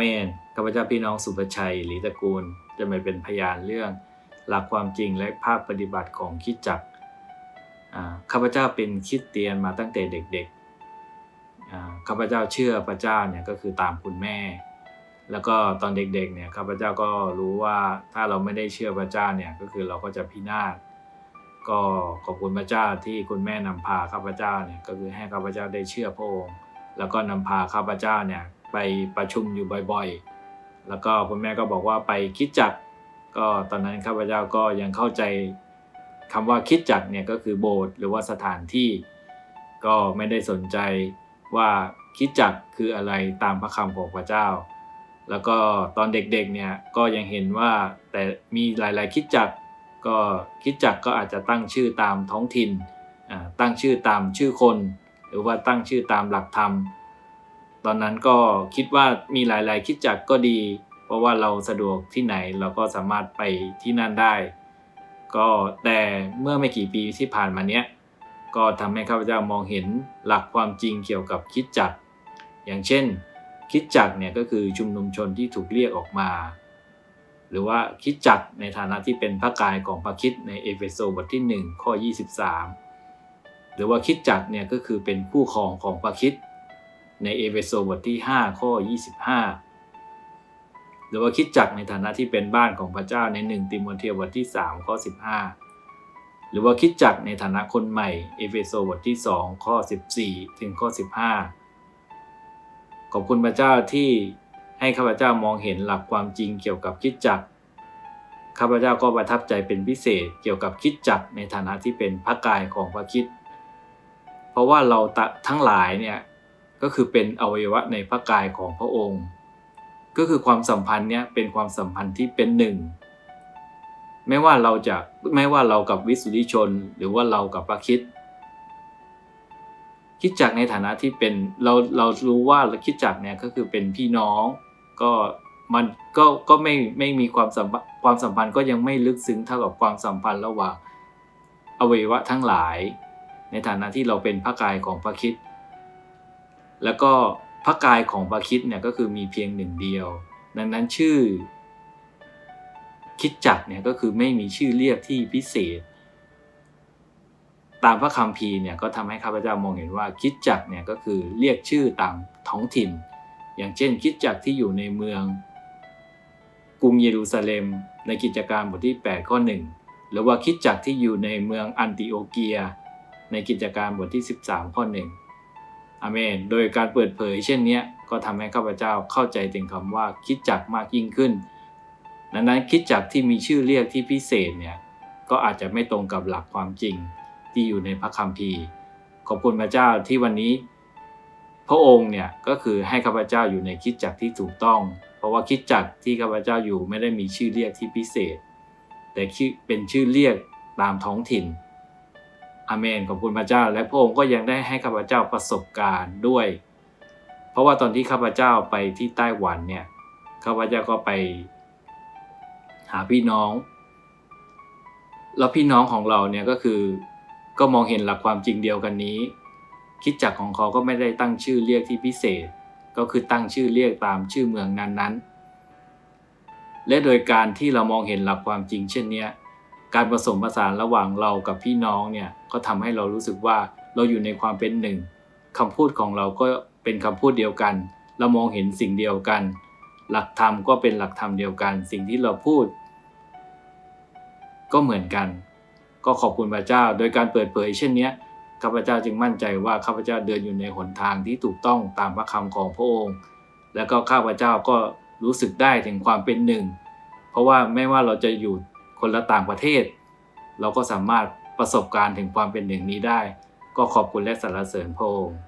เมนข้าพเจ้าพี่น้องสุภชัยหลีตระกูล จะมาเป็นพยานเรื่อง หลักความจริงและภาคปฏิบัติของคิดจักข้าพเจ้าเป็นคิดเตียนมาตั้งแต่เด็กๆข้าพเจ้าเชื่อพระเจ้าเนี่ยก็คือตามคุณแม่ แล้วก็ตอนเด็กๆเนี่ยข้าพเจ้าก็รู้ว่าถ้าเราไม่ได้เชื่อพระเจ้าเนี่ยก็คือเราก็จะพินาศก็ขอบคุณพระเจ้าที่คุณแม่นำพาข้าพเจ้าเนี่ยก็คือให้ข้าพเจ้าได้เชื่อพระองค์แล้วก็นำพาข้าพเจ้าเนี่ย ไปประชุมอยู่บ่อยๆ แล้วก็คุณแม่ก็บอกว่าไปคิดจักรก็ตอนนั้นข้าพเจ้าก็ยังเข้าใจคำว่าคิดจักรเนี่ยก็คือโบสถ์หรือว่าสถานที่ ก็ไม่ได้สนใจว่าคิดจักรคืออะไรตามพระคำของพระเจ้า แล้วก็ตอนเด็กๆเนี่ยก็ยังเห็นว่าแต่มีหลายๆคิดจักรก็คิดจักรก็อาจจะตั้งชื่อตามท้องถิ่นตั้งชื่อตามชื่อคน หรือว่าตั้งชื่อตามหลักธรรม ตอนนั้นก็คิดว่ามีหลาย ๆ คิดจักก็ดี เพราะว่าเราสะดวกที่ไหนเราก็สามารถไปที่นั่นได้ ก็แต่เมื่อไม่กี่ปีที่ผ่านมาเนี้ยก็ทำให้ข้าพเจ้ามองเห็นหลักความจริงเกี่ยวกับคิดจัก อย่างเช่น คิดจักเนี่ยก็คือชุมนุมชนที่ถูกเรียกออกมา หรือว่าคิดจักในฐานะที่เป็นพระกายของพระคิดในเอเฟโซบทที่ 1 ข้อ 23 หรือว่าคิดจักเนี่ยก็คือเป็นผู้ครองของพระคิด ในเอเฟโซบทที่ 5 ข้อ 25 หรือว่าคิดจักรในฐานะที่เป็นบ้านของพระเจ้าใน 1 ติโมเธียบทที่ 3 ข้อ 15 หรือว่าคิดจักรในฐานะคนใหม่เอเฟโซบทที่ 2 ข้อ 14 ถึงข้อ 15 ขอบคุณพระเจ้าที่ให้ข้าพเจ้ามองเห็นหลักความจริงเกี่ยวกับคิดจักรข้าพเจ้าก็ประทับใจเป็นพิเศษเกี่ยวกับคิดจักรในฐานะที่เป็นพระกายของพระคิด เพราะว่าเราทั้งหลายเนี่ย ก็คือเป็นอวัยวะในพระกายของพระองค์ ก็คือความสัมพันธ์เนี่ยเป็นความสัมพันธ์ที่เป็นหนึ่งไม่ว่าเราจะไม่ว่าเรากับวิสุทธิชน หรือว่าเรากับพระคิดคิดจักในฐานะที่เป็นเราเรารู้ว่าคิดจักเนี่ยก็คือเป็นพี่น้องก็มันก็ก็ไม่ไม่มีความสัมความสัมพันธ์ก็ยังไม่ลึกซึ้งเท่ากับความสัมพันธ์ระหว่างอวัยวะทั้งหลาย ในฐานะที่เราเป็นพระกายของพระคิด แล้วก็พระกายของพระคิดเนี่ยก็คือมีเพียงหนึ่งเดียว ดังนั้นชื่อ คิดจักรเนี่ยก็คือไม่มีชื่อเรียกที่พิเศษ ตามพระคัมภีเนี่ยก็ทำให้ข้าพเจ้ามองเห็นว่าคิดจักรเนี่ยก็คือเรียกชื่อตามท้องถิ่น อย่างเช่น คิดจักรที่อยู่ในเมือง กรุงเยรูซาเล็ม ในกิจการบทที่ 8 ข้อ 1 หรือว่าคิดจักรที่อยู่ในเมืองอันติโอเกีย ในกิจการบทที่ 13 ข้อ 1 อาเมน โดยการเปิดเผยเช่นนี้ก็ทำให้ข้าพเจ้าเข้าใจถึงคำว่าคิดจักมากยิ่งขึ้น ดังนั้นคิดจักที่มีชื่อเรียกที่พิเศษเนี่ยก็อาจจะไม่ตรงกับหลักความจริงที่อยู่ในพระคัมภีร์ ขอบคุณพระเจ้าที่วันนี้ พระองค์เนี่ยก็คือให้ข้าพเจ้าอยู่ในคิดจักที่ถูกต้อง เพราะว่าคิดจักที่ข้าพเจ้าอยู่ไม่ได้มีชื่อเรียกที่พิเศษ แต่เป็นชื่อเรียกตามท้องถิ่น อาเมนขอบคุณพระเจ้า และพระองค์ก็ยังได้ให้ข้าพเจ้าประสบการณ์ด้วย เพราะว่าตอนที่ข้าพเจ้าไปที่ไต้หวันเนี่ยข้าพเจ้าก็ไป หาพี่น้อง แล้วพี่น้องของเราเนี่ยก็คือก็มองเห็นหลักความจริงเดียวกันนี้ คิดจักรของเขาก็ไม่ได้ตั้งชื่อเรียกที่พิเศษ ก็คือตั้งชื่อเรียกตามชื่อเมืองนั้นๆ และโดยการที่เรามองเห็นหลักความจริงเช่นนี้ การผสมผสานระหว่างเรากับพี่น้องเนี่ยก็ทำให้เรารู้สึกว่าเราอยู่ในความเป็นหนึ่งคำพูดของเราก็เป็นคำพูดเดียวกัน เรามองเห็นสิ่งเดียวกัน หลักธรรมก็เป็นหลักธรรมเดียวกัน สิ่งที่เราพูด ก็เหมือนกัน ก็ขอบคุณพระเจ้า โดยการเปิดเผยเช่นนี้ข้าพเจ้าจึงมั่นใจว่าข้าพเจ้าเดินอยู่ในหนทางที่ถูกต้องตามพระคำของพระองค์ แล้วก็ข้าพเจ้าก็รู้สึกได้ถึงความเป็นหนึ่ง เพราะว่าไม่ว่าเราจะอยู่ คนละต่างประเทศ เราก็สามารถประสบการณ์ถึงความเป็นหนึ่งนี้ได้ ก็ขอบคุณและสรรเสริญพระองค์